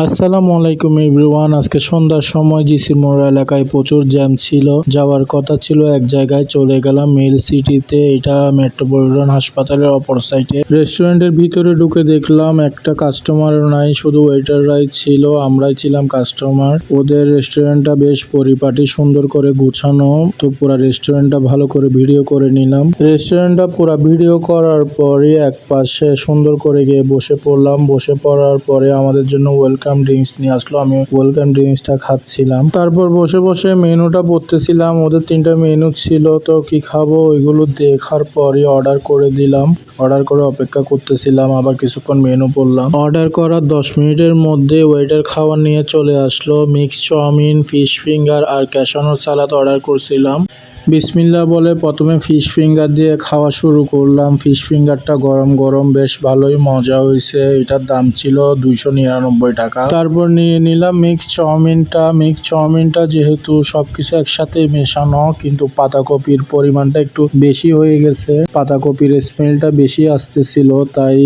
আসসালামু আলাইকুম এভরিওয়ান। আজকে সন্ধ্যার সময় জিসি মোড় এলাকায় প্রচুর জ্যাম ছিল। যাওয়ার কথা ছিল, এক জায়গায় চলে গেলাম মেল সিটিতে। এটা মেট্রোপলিটন হাসপাতালের অপর সাইডে। রেস্টুরেন্টের ভিতরে ঢুকে দেখলাম একটা কাস্টমার নাই, শুধু ওয়েটাররাই ছিল, আমরাই ছিলাম কাস্টমার। ওদের রেস্টুরেন্টটা বেশ পরিপাটি, সুন্দর করে গুছানো। তো পুরো রেস্টুরেন্টটা ভালো করে ভিডিও করে নিলাম। রেস্টুরেন্টটা পুরো ভিডিও করার পরে এক পাশে সুন্দর করে গিয়ে বসে পড়লাম। বসে পড়ার পরে আমাদের জন্য ওয়েলকাম ড্রিঙ্কস নিয়ে আসলো। আমি ওয়েলকাম ড্রিঙ্কসটা খাচ্ছিলাম। তারপর বসে বসে মেনুটা পড়তেছিলাম। ওদের তিনটা মেনু ছিল, তো কি খাব ওইগুলো দেখার পরই অর্ডার করে দিলাম। অর্ডার করে অপেক্ষা করতেছিলাম, আবার কিছুক্ষণ মেনু পড়লাম। অর্ডার করার দশ মিনিটের মধ্যে ওয়েটার খাবার নিয়ে চলে আসলো। মিক্স চাউমিন ফিশ ফিঙ্গার আর ক্যাশানো সালাদ অর্ডার করছিলাম। বিসমিল্লা বলে প্রথমে ফিশ ফিঙ্গার দিয়ে খাওয়া শুরু করলাম। ফিশ ফিঙ্গারটা গরম গরম বেশ ভালোই মজা হয়েছে। এটার দাম ছিল দুইশো নিরানব্বই টাকা। তারপর নিয়ে নিলাম মিক্স চাউমিনটা। মিক্স চাউমিনটা যেহেতু সবকিছু একসাথে মেশানো, কিন্তু পাতাকপির পরিমাণটা একটু বেশি হয়ে গেছে। পাতাকপির স্মেলটা বেশি আসতেছিল, তাই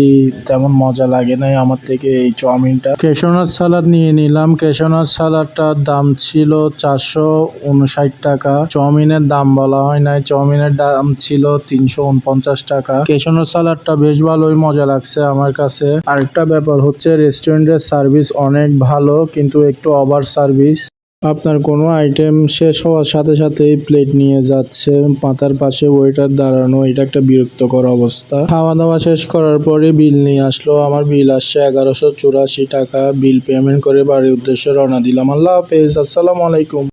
তেমন মজা লাগে নাই আমার থেকে এই চাউমিনটা। কেশনার সালাদ নিয়ে নিলাম। কেশনার সালাদটার দাম ছিল চারশো উনষাট টাকা। চাউমিনের দাম বলা হয় নাই। চাউমিনের দাম ছিল তিনশো উনপঞ্চাশ টাকা। কেশনার সালাদটা বেশ ভালোই মজা লাগছে আমার কাছে। আরেকটা ব্যাপার হচ্ছে, রেস্টুরেন্টের সার্ভিস অনেক ভালো, কিন্তু একটু ওভার সার্ভিস। আপনার কোনো আইটেম শেষ হওয়ার সাথে সাথেই প্লেট নিয়ে যাচ্ছে পাতার পাশে ওয়েটার দাঁড়ানো, এটা একটা বিরক্তকর অবস্থা। খাওয়া দাওয়া শেষ করার পরে বিল নিয়ে আসলো, আমার বিল আসছে এগারোশো চুরাশি টাকা। বিল পেমেন্ট করে বাড়ির উদ্দেশ্যে রওনা দিলাম। আল্লাহ হাফেজ, আসসালামু আলাইকুম।